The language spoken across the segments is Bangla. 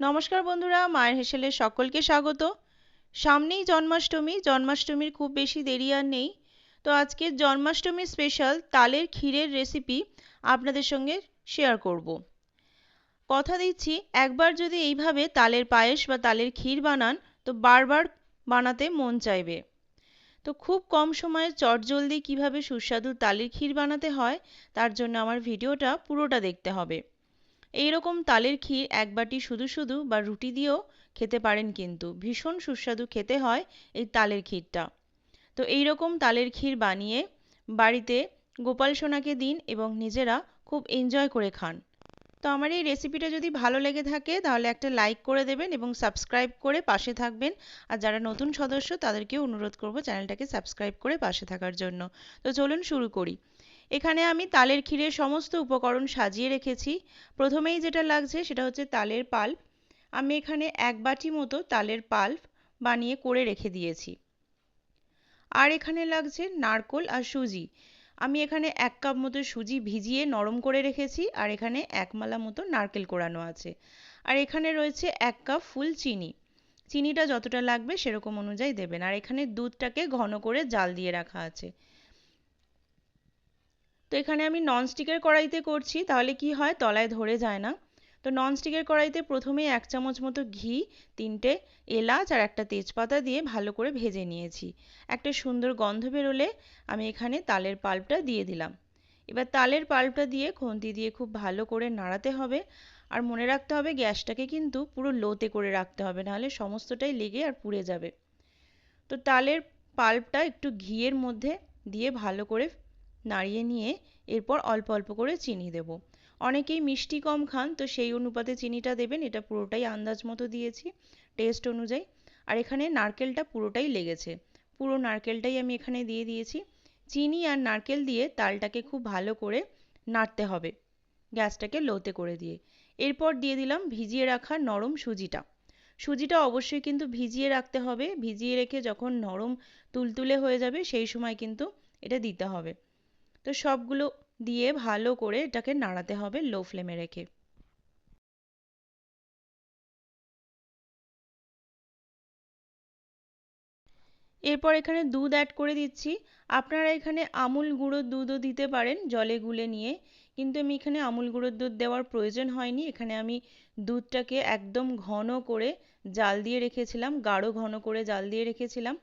নমস্কার বন্ধুরা, মায়ের হেসেলে সকলকে স্বাগত। সামনেই জন্মাষ্টমী, জন্মাষ্টমীর খুব বেশি দেরি আর নেই। তো আজকে জন্মাষ্টমী স্পেশাল তালের ক্ষীরের রেসিপি আপনাদের সঙ্গে শেয়ার করব। কথা দিচ্ছি, একবার যদি এইভাবে তালের পায়েস বা তালের ক্ষীর বানান, তো বারবার বানাতে মন চাইবে। তো খুব কম সময়ে চটজলদি কীভাবে সুস্বাদু তালের ক্ষীর বানাতে হয়, তার জন্য আমার ভিডিওটা পুরোটা দেখতে হবে। এই রকম তালের ক্ষীর এক বাটি শুধু শুধু বা রুটি দিয়েও খেতে পারেন কিন্তু। ভীষণ সুস্বাদু খেতে হয় এই তালের ক্ষীরটা। তো এই রকম তালের ক্ষীর বানিয়ে বাড়িতে গোপাল সোনাকে দিন এবং নিজেরা খুব এনজয় করে খান। তো আমার এই রেসিপিটা যদি ভালো লেগে থাকে তাহলে একটা লাইক করে দেবেন এবং সাবস্ক্রাইব করে পাশে থাকবেন। আর যারা নতুন সদস্য তাদেরকেও অনুরোধ করব চ্যানেলটাকে সাবস্ক্রাইব করে পাশে থাকার জন্য। তো চলুন শুরু করি। এখানে আমি তালের ক্ষীরের সমস্ত উপকরণ সাজিয়ে রেখেছি। প্রথমেই যেটা লাগছে সেটা হচ্ছে তালের পাল্প। আমি এখানে এক বাটি মতো তালের পাল্প বানিয়ে করে রেখে দিয়েছি। আর এখানে লাগছে নারকোল আর সুজি। আমি এখানে এক কাপ মতো সুজি ভিজিয়ে নরম করে রেখেছি আর এখানে এক মালা মতো নারকেল কোড়ানো আছে। আর এখানে রয়েছে এক কাপ ফুল চিনি। চিনিটা যতটা লাগবে সেরকম অনুযায়ী দেবেন। আর এখানে দুধটাকে ঘন করে জাল দিয়ে রাখা আছে। তো এখানে আমি ননস্টিকের কড়াইতে করছি, তাহলে কি হয়? তলায় ধরে যায় না। তো ননস্টিকের কড়াইতে প্রথমে এক চামচ মতো ঘি, তিনটে এলাচ আর একটা তেজপাতা দিয়ে ভালো করে ভেজে নিয়েছি। একটা সুন্দর গন্ধ বেরোলে আমি এখানে তালের পাল্পটা দিয়ে দিলাম। এবার তালের পাল্পটা দিয়ে খুন্তি দিয়ে খুব ভালো করে নাড়াতে হবে। আর মনে রাখতে হবে গ্যাসটাকে কিন্তু পুরো লোতে করে রাখতে হবে, নাহলে সমস্তটাই লেগে আর পুড়ে যাবে। তো তালের পাল্পটা একটু ঘিয়ের মধ্যে দিয়ে ভালো করে নাড়িয়ে নিয়ে এরপর অল্প অল্প করে চিনি দেব। অনেকেই মিষ্টি কম খান, তো সেই অনুপাতে চিনিটা দেবেন। এটা পুরোটাই আন্দাজ মতো দিয়েছি টেস্ট অনুযায়ী। আর এখানে নারকেলটা পুরোটাই লেগেছে। পুরো নারকেলটাই আমি এখানে দিয়ে দিয়েছি। চিনি আর নারকেল দিয়ে তালটাকে খুব ভালো করে নাড়তে হবে গ্যাসটাকে লোতে করে দিয়ে। এরপর দিয়ে দিলাম ভিজিয়ে রাখা নরম সুজিটা। সুজিটা অবশ্যই কিন্তু ভিজিয়ে রাখতে হবে। ভিজিয়ে রেখে যখন নরম তুলতুলে হয়ে যাবে, সেই সময় কিন্তু এটা দিতে হবে। তো সবগুলো দিয়ে ভালো করে এটাকে নাড়াতে হবে লো ফ্লেমে রেখে। এরপর এখানে দুধ অ্যাড করে দিচ্ছি। আপনারা এখানে আমুল গুঁড়োর দুধও দিতে পারেন জলে গুলে নিয়ে, কিন্তু আমি এখানে আমুল গুঁড়োর দুধ দেওয়ার প্রয়োজন হয়নি। এখানে আমি দুধটাকে একদম ঘন করে জাল দিয়ে রেখেছিলাম, গাঢ় ঘন করে জাল দিয়ে রেখেছিলাম,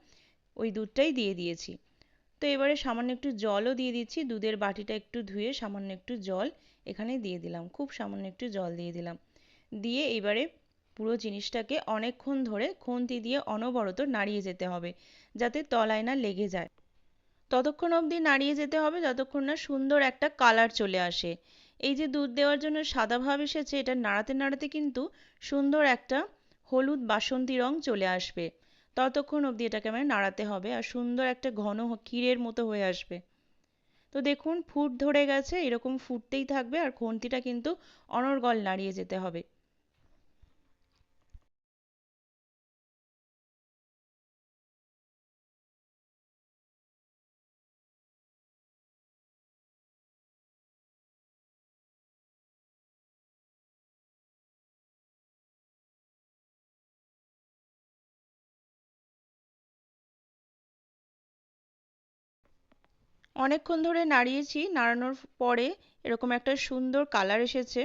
ওই দুধটাই দিয়ে দিয়েছি। তো এবারে সামান্য একটু জলও দিয়ে দিচ্ছি। দুধের বাটিটা একটু ধুয়ে সামান্য একটু জল এখানে দিয়ে দিলাম। খুব সামান্য একটু জল দিয়ে দিলাম। দিয়ে এবারে পুরো জিনিসটাকে অনেকক্ষণ ধরে খুন্তি দিয়ে অনবরত নাড়িয়ে যেতে হবে, যাতে তলায় না লেগে যায়। ততক্ষণ অবধি নাড়িয়ে যেতে হবে, যতক্ষণ না সুন্দর একটা কালার চলে আসে। এই যে দুধ দেওয়ার জন্য সাদা ভাব এসেছে, এটা নাড়াতে নাড়াতে কিন্তু সুন্দর একটা হলুদ বাসন্তী রং চলে আসবে। ততক্ষণ অবধি এটাকে আমায় নাড়াতে হবে আর সুন্দর একটা ঘন ক্ষীরের মতো হয়ে আসবে। তো দেখুন, ফুট ধরে গেছে, এরকম ফুটতেই থাকবে আর খুন্তিটা কিন্তু অনর্গল নাড়িয়ে যেতে হবে। অনেকক্ষণ ধরে নাড়িয়েছি, নাড়ানোর পরে এরকম একটা সুন্দর কালার এসেছে।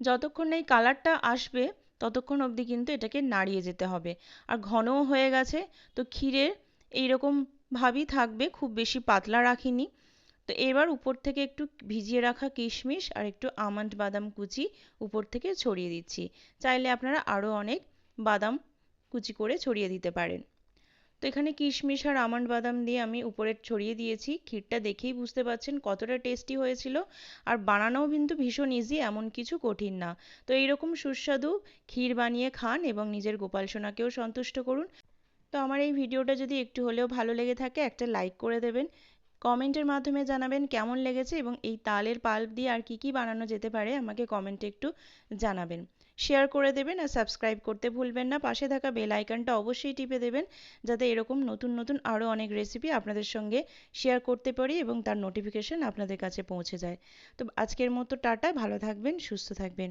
যতক্ষণ এই কালারটা আসবে, ততক্ষণ অবধি কিন্তু এটাকে নাড়িয়ে যেতে হবে। আর ঘনও হয়ে গেছে, তো ক্ষীরের এইরকম ভাবই থাকবে, খুব বেশি পাতলা রাখিনি। তো এবার উপর থেকে একটু ভিজিয়ে রাখা কিশমিশ আর একটু আমন্ড বাদাম কুচি উপর থেকে ছড়িয়ে দিচ্ছি। চাইলে আপনারা আরও অনেক বাদাম কুচি করে ছড়িয়ে দিতে পারেন। তো এখানে কিশমিশ আর আমন্ড বাদাম দিয়ে আমি উপরে ছড়িয়ে দিয়েছি। ক্ষীরটা দেখেই বুঝতে পারছেন কতটা টেস্টি হয়েছিল। আর বানানোও কিন্তু ভীষণ ইজি এমন কিছু কঠিন না। তো এইরকম সুস্বাদু ক্ষীর বানিয়ে খান এবং নিজের গোপাল সোনাকেও সন্তুষ্ট করুন। তো আমার এই ভিডিওটা যদি একটু হলেও ভালো লেগে থাকে, একটা লাইক করে দেবেন। কমেন্টের মাধ্যমে জানাবেন কেমন লেগেছে এবং এই তালের পাল্প দিয়ে আর কি কি বানানো যেতে পারে, আমাকে কমেন্টে একটু জানাবেন। শেয়ার করে দেবেন আর সাবস্ক্রাইব করতে ভুলবেন না। পাশে থাকা বেল আইকনটা অবশ্যই টিপে দেবেন, যাতে এরকম নতুন নতুন আরও অনেক রেসিপি আপনাদের সঙ্গে শেয়ার করতে পারি এবং তার নোটিফিকেশন আপনাদের কাছে পৌঁছে যায়। তো আজকের মতো টাটা, ভালো থাকবেন, সুস্থ থাকবেন।